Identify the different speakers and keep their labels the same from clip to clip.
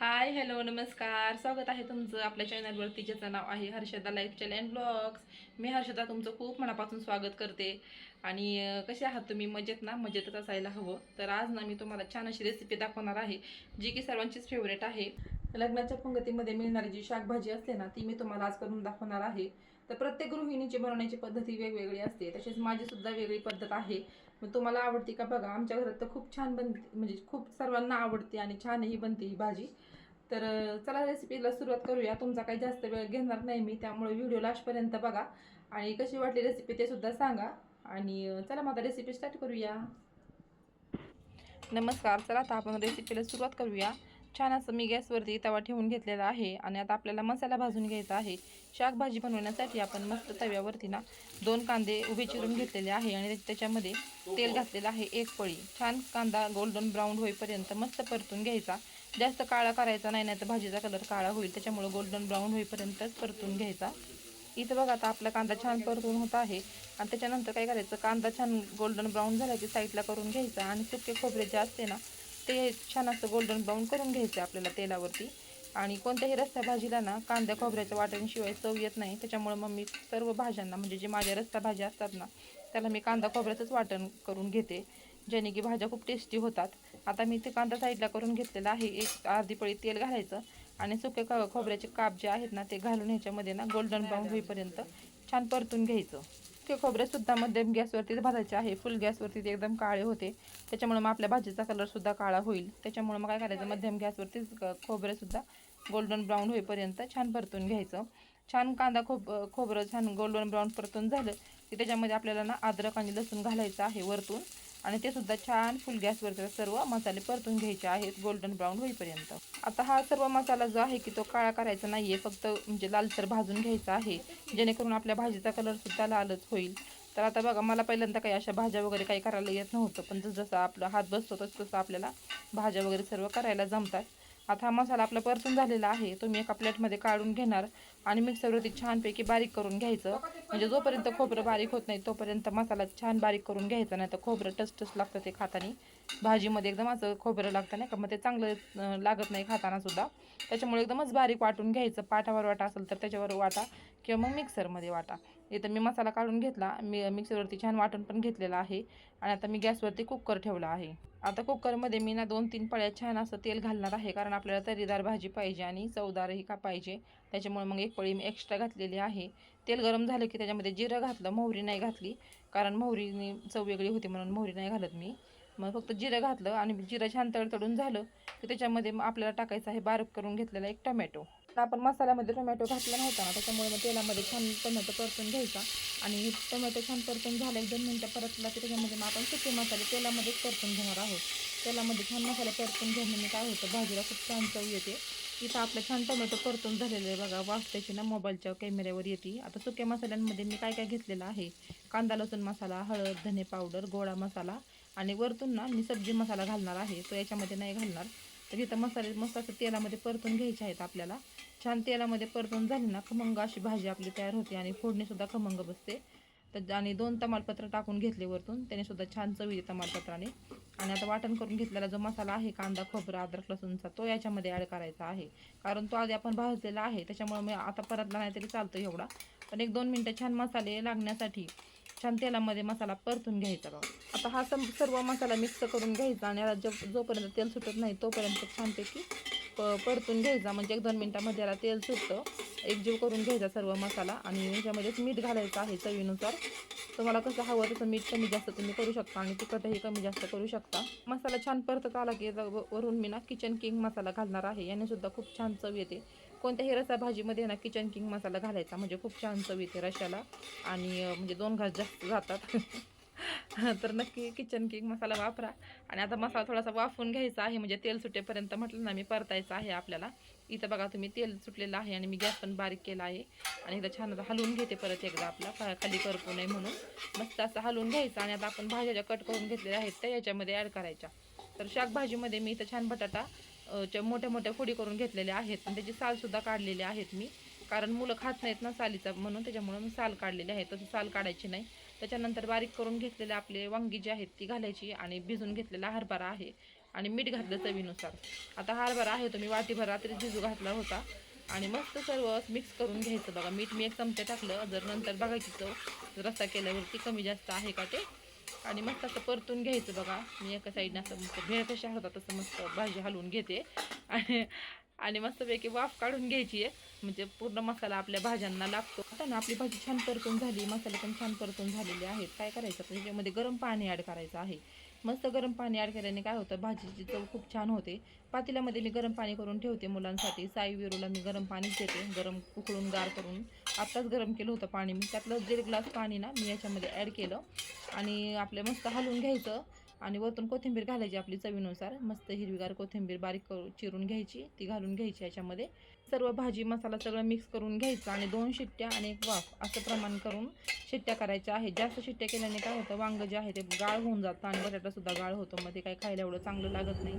Speaker 1: Hi hello नमस्कार. स्वागत आहे तुमचं आपल्या चॅनलवरती ज्याचं नाव आहे हर्षदा लाईफस्टाईल अँड ब्लॉग्स मी हर्षदा तुमचं खूप मनापासून स्वागत करते. आणि कसे आहात तुम्ही? मजेत ना? मजेतच असायला हवं. तर आज ना मी तुम्हाला छान अशी रेसिपी दाखवणार आहे जी की सर्वांचीच फेवरेट आहे. लग्नाच्या पंगतीमध्ये मिळणारी जी शाकभाजी असते ना ती मी तुम्हाला आज करून दाखवणार आहे. तर प्रत्येक गृहिणीची बनवण्याची पद्धती वेगवेगळी असते. तसेच माझी सुद्धा वेगळी पद्धत आहे. मग तुम्हाला आवडते का? बघा आमच्या घरात तर खूप छान बनते म्हणजे खूप सर्वांना आवडते आणि छानही बनते ही भाजी. तर चला रेसिपीला सुरुवात करूया. तुमचा काही जास्त वेळ घेणार नाही मी त्यामुळे व्हिडिओ लास्टपर्यंत बघा. आणि कशी वाटली रेसिपी ते सुद्धा सांगा. आणि चला मग आता रेसिपी स्टार्ट करूया. नमस्कार चला आता आपण रेसिपीला सुरुवात करूया. छान असं मी गॅसवरती तवा ठेवून घेतलेला आहे आणि आता आपल्याला मसाला भाजून घ्यायचा आहे. शाकभाजी बनवण्यासाठी आपण मस्त तव्यावरती ना दोन कांदे उभे चिरून घेतलेले आहे आणि त्याच्यामध्ये तेल घातलेलं आहे एक पळी. छान कांदा गोल्डन ब्राऊन होईपर्यंत मस्त परतून घ्यायचा. जास्त काळा करायचा नाही नाही तर भाजीचा कलर काळा होईल. त्याच्यामुळे गोल्डन ब्राऊन होईपर्यंतच परतून घ्यायचा. इथं बघा आता आपला कांदा छान परतून होत आहे. आणि त्याच्यानंतर काय करायचं? कांदा छान गोल्डन ब्राऊन झाला की साईडला करून घ्यायचा आणि सुके खोबरे जे असते ना ते छान असं गोल्डन ब्राऊन करून घ्यायचं आपल्याला तेलावरती. आणि कोणत्याही रस्ता भाजीला ना कांदा खोबऱ्याच्या वाटणशिवाय चव येत नाही. त्याच्यामुळे मग मी सर्व भाज्यांना म्हणजे जे माझ्या रस्ता भाज्या असतात ना त्याला मी कांदा खोबऱ्याचंच वाटण करून घेते. ज्याने की भाज्या खूप टेस्टी होतात. आता मी ते कांदा साईडला करून घेतलेला आहे. एक अर्धी पळी तेल घालायचं आणि सुके खोबऱ्याचे काप जे आहेत ना ते घालून ह्याच्यामध्ये ना गोल्डन ब्राऊन होईपर्यंत छान परतून घ्यायचं. ते खोबरेसुद्धा मध्यम गॅसवरतीच भाजायचे आहे. फुल गॅसवरती ते एकदम काळे होते. त्याच्यामुळे मग आपल्या भाजीचा कलरसुद्धा काळा होईल. त्याच्यामुळे मग काय करायचं? मध्यम गॅसवरतीच खोबरेसुद्धा गोल्डन ब्राऊन होईपर्यंत छान परतून घ्यायचं. छान कांदा खोब खोबरं छान गोल्डन ब्राऊन परतून झालं की त्याच्यामध्ये आपल्याला ना अद्रक आणि लसूण घालायचं आहे वरतून. आणि ते सुद्धा छान फुल गॅसवरती सर्व मसाले परतून घ्यायचे आहेत गोल्डन ब्राऊन होईपर्यंत. आता हा सर्व मसाला जो आहे की तो काळा करायचा नाही आहे फक्त म्हणजे लालसर भाजून घ्यायचा आहे जेणेकरून आपल्या भाजीचा कलरसुद्धा लालच होईल. तर आता बघा मला पहिल्यांदा काही अशा भाज्या वगैरे काही करायला येत नव्हतं पण जसं जसं आपला हात बसतो तसं तसं आपल्याला भाज्या वगैरे सर्व करायला जमतात. आता हा मसाला आपला परतून झालेला आहे तो मी एका प्लेटमध्ये काढून घेणार आणि मिक्सरवरती छानपैकी बारीक करून घ्यायचं. म्हणजे जोपर्यंत खोबरं बारीक होत नाही तोपर्यंत मसाला छान बारीक करून घ्यायचा नाही तर खोबरं टसटस लागतं ते खाताना. भाजीमध्ये एकदम असं खोबरं लागतं नाही का मग ते चांगलं लागत नाही खाताना सुद्धा. त्याच्यामुळे एकदमच बारीक वाटून घ्यायचं. पाटावर वाटा असेल तर त्याच्यावर वाटा किंवा मग मिक्सरमध्ये वाटा. इथं मी मसाला काढून घेतला. मी मिक्सरवरती छान वाटण पण घेतलेला आहे. आणि आता मी गॅसवरती कुकर ठेवला आहे. आता कुकरमध्ये मी ना दोन तीन पळ्या छान असं तेल घालणार आहे. कारण आपल्याला तरीदार भाजी पाहिजे आणि चवदारही का पाहिजे. त्याच्यामुळे मग एक पळी मी एक्स्ट्रा घातलेली आहे. तेल गरम झालं की त्याच्यामध्ये जिरं घातलं मोहरी नाही घातली. कारण मोहरीने चव वेगळी होती म्हणून मोहरी नाही घालत मी. मग फक्त जिरं घातलं आणि जिरं छान तडतडून झालं की त्याच्यामध्ये मग आपल्याला टाकायचं आहे बारीक करून घेतलेला एक टोमॅटो. आपण मसाल्यामध्ये टोमॅटो घातला नव्हता ना त्याच्यामुळे मग तेलामध्ये छान टोमॅटो परतून घ्यायचा. आणि टोमॅटो छान परतून झाला एक दोन मिनटं परतला की त्याच्यामध्ये मग आपण सुके मसाले तेलामध्येच परतून घेणार आहोत. तेलामध्ये छान मसाले परतून घेण्याने काय होतं भाजीला खूप छान चव येते. इथं आपलं छान टोमॅटो परतून झालेलं आहे बघा वाफ त्याची ना मोबाईलच्या कॅमेऱ्यावर येते. आता सुक्या मसाल्यांमध्ये मी काय काय घेतलेलं आहे कांदा लसूण मसाला हळद धने पावडर गोळा मसाला आणि वरतून ना मी सब्जी मसाला घालणार आहे तो याच्यामध्ये नाही घालणार. तर इथं मसाले मस्त असं तेलामध्ये परतून घ्यायचे आहेत आपल्याला. छान तेलामध्ये परतून झाली ना खमंग अशी भाजी आपली तयार होते आणि फोडणीसुद्धा खमंग बसते. तर आणि दोन तमालपत्र टाकून घेतले वरतून त्याने सुद्धा छान चव येते तमालपत्राने. आणि आता वाटण करून घेतलेला जो मसाला आहे कांदा खोबरा अद्रक लसूणचा तो याच्यामध्ये ॲड करायचा आहे. कारण तो आधी आपण भाजलेला आहे त्याच्यामुळे मी आता परतला नाही तरी चालतो एवढा. पण एक दोन मिनटं छान मसाले लागण्यासाठी छान तेलामध्ये मसाला परतून घ्यायचा बाबा आता हा सम सर्व मसाला मिक्स करून घ्यायचा आणि याला जो जोपर्यंत तेल सुटत नाही तोपर्यंत छानपैकी प परतून घ्यायचा. म्हणजे एक दोन मिनटामध्ये याला तेल सुटतं. एकजीव करून घ्यायचा सर्व मसाला आणि याच्यामध्येच मीठ घालायचं आहे चवीनुसार. तुम्हाला कसं हवं तसं मीठ कमी जास्त तुम्ही करू शकता आणि तिखटही कमी जास्त करू शकता. मसाला छान परतत आला की वरून मी ना किचन किंग मसाला घालणार आहे. याने सुद्धा खूप छान चव येते. कोणत्याही रसा भाजीमध्ये ना किचन किंग मसाला घालायचा. म्हणजे खूप छान चव येते रशाला आणि म्हणजे दोन घास जास्त जातात. तर नक्की किचन किंग मसाला वापरा. आणि आता मसाला थोडासा वाफवून घ्यायचा आहे म्हणजे तेल सुटेपर्यंत म्हटलं ना मी परतायचं आहे आपल्याला. इथं बघा तुम्ही तेल सुटलेलं आहे आणि मी गॅस पण बारीक केला आहे. आणि इथं छान आता हलवून घेते परत एकदा आपला खाली करपू नये म्हणून. मस्त असं हलवून घ्यायचं आणि आता आपण भाज्या ज्या कट करून घेतलेल्या आहेत त्या याच्यामध्ये ॲड करायच्या. तर शाकभाजीमध्ये मी इथं छान बटाटा च्या मोठ्या मोठ्या फोडी करून घेतलेल्या आहेत. आणि त्याची सालसुद्धा काढलेली आहेत मी. कारण मुलं खात नाहीत ना सालीचा म्हणून त्याच्यामुळे मी साल काढलेली आहे. तसं साल काढायची नाही. त्याच्यानंतर बारीक करून घेतलेले आपले वांगी जी आहेत ती घालायची आणि भिजून घेतलेला हरभरा आहे आणि मीठ घातलं चवीनुसार. आता हरभरा आहे तो मी वाटीभर रात्री भिजू घातला होता आणि मस्त सर्व मिक्स करून घ्यायचं बघा. मीठ मी एक चमचा टाकलं. जर नंतर बघायची चव रस्ता केल्यावरती कमी जास्त आहे का ते. आणि मस्त असं परतून घ्यायचं बघा. मी एका साईडनं असं मस्त भेळ कशा होता तसं मस्त भाजी हलवून घेते. आणि आणि मस्तपैकी वाफ काढून घ्यायची आहे. म्हणजे पूर्ण मसाला आपल्या भाज्यांना लागतो. आता ना आपली भाजी छान परतून झाली मसाले पण छान परतून झालेले आहेत. काय करायचं तर त्याच्यामध्ये गरम पाणी ॲड करायचं आहे. मस्त गरम पाणी ॲड केल्याने काय होतं? भाजीची चव खूप छान होते. पातेल्यामध्ये मी गरम पाणी करून ठेवते मुलांसाठी. साई विरूला मी गरम पाणीच देते. गरम उकळून गार करून. आत्ताच गरम केलं होतं पाणी. मी त्यातलं दीड ग्लास पाणी ना मी याच्यामध्ये ॲड केलं. आणि आपले मस्त हलवून घ्यायचं. आणि वरतून कोथिंबीर घालायची आपली चवीनुसार. मस्त हिरवीगार कोथिंबीर बारीक करू चिरून घ्यायची. ती घालून घ्यायची याच्यामध्ये. सर्व भाजी मसाला सगळं मिक्स करून घ्यायचं आणि दोन शिट्ट्या आणि एक वाफ असं प्रमाण करून शिट्ट्या करायच्या आहेत. जास्त शिट्ट्या केल्याने काय होतं वांग जे आहे ते गाळ होऊन जातं आणि बटाटासुद्धा गाळ होतो. मग ते काही खायला एवढं चांगलं लागत नाही.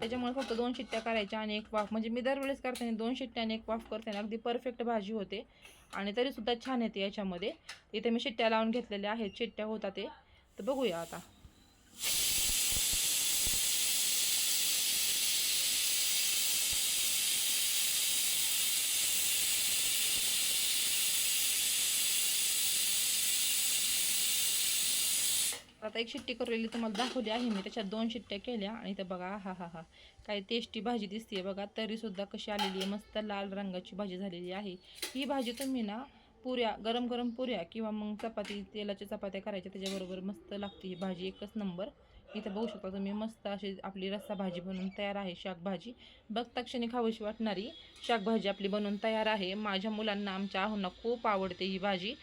Speaker 1: त्याच्यामुळे फक्त दोन शिट्ट्या करायच्या आणि एक वाफ. म्हणजे मी दरवेळेस करताना दोन शिट्ट्या आणि एक वाफ करताना अगदी परफेक्ट भाजी होते. आणि तरीसुद्धा छान येते याच्यामध्ये. इथे मी शिट्ट्या लावून घेतलेल्या आहेत. शिट्ट्या होता ते. तर बघूया आता. आता एक शिट्टी करलेली तुम्हाला दाखवली आहे मी. त्याच्यात दोन शिट्ट्या केल्या आणि इथं बघा हा हा हा. काय टेस्टी भाजी दिसते बघा. तरीसुद्धा कशी आलेली आहे. मस्त लाल रंगाची भाजी झालेली आहे. ही भाजी तुम्ही ना पुऱ्या गरम गरम पुऱ्या किंवा मग चपाती तेलाच्या चपात्या करायच्या त्याच्याबरोबर मस्त लागते ही भाजी. एकच नंबर. इथं बघू शकता तुम्ही मस्त अशी आपली रस्सा भाजी बनवून तयार आहे शाकभाजी बघता क्षणी खावीशी वाटणारी शाकभाजी आपली बनवून तयार आहे. माझ्या मुलांना आमच्या आहोंना खूप आवडते ही भाजी.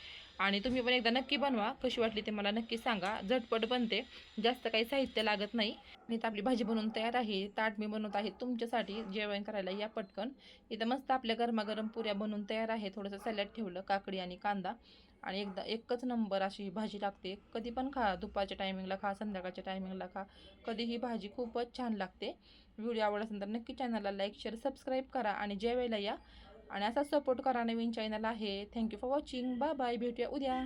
Speaker 1: आणि तुम्ही पण एकदा नक्की बनवा. कशी वाटली ते मला नक्की सांगा. झटपट बनते. जास्त काही साहित्य लागत नाही. मी तर आपली भाजी बनवून तयार आहे. ताट मी बनवत आहे तुमच्यासाठी जेवण करायला या पटकन. इथं मस्त आपल्या गरमागरम पुऱ्या बनवून तयार आहे. थोडंसं सॅलड ठेवलं काकडी आणि कांदा. आणि एकदा एकच नंबर अशी ही भाजी लागते. कधी पण खा. दुपारच्या टायमिंगला खा संध्याकाळच्या टायमिंगला खा. कधी ही भाजी खूपच छान लागते. व्हिडिओ आवडला असेल तर नक्की चॅनलला लाईक शेअर सबस्क्राईब करा. आणि जेवायला या आणि असा सपोर्ट करा नवीन चॅनल आहे. Thank you for watching bye bye भेटूया उद्या.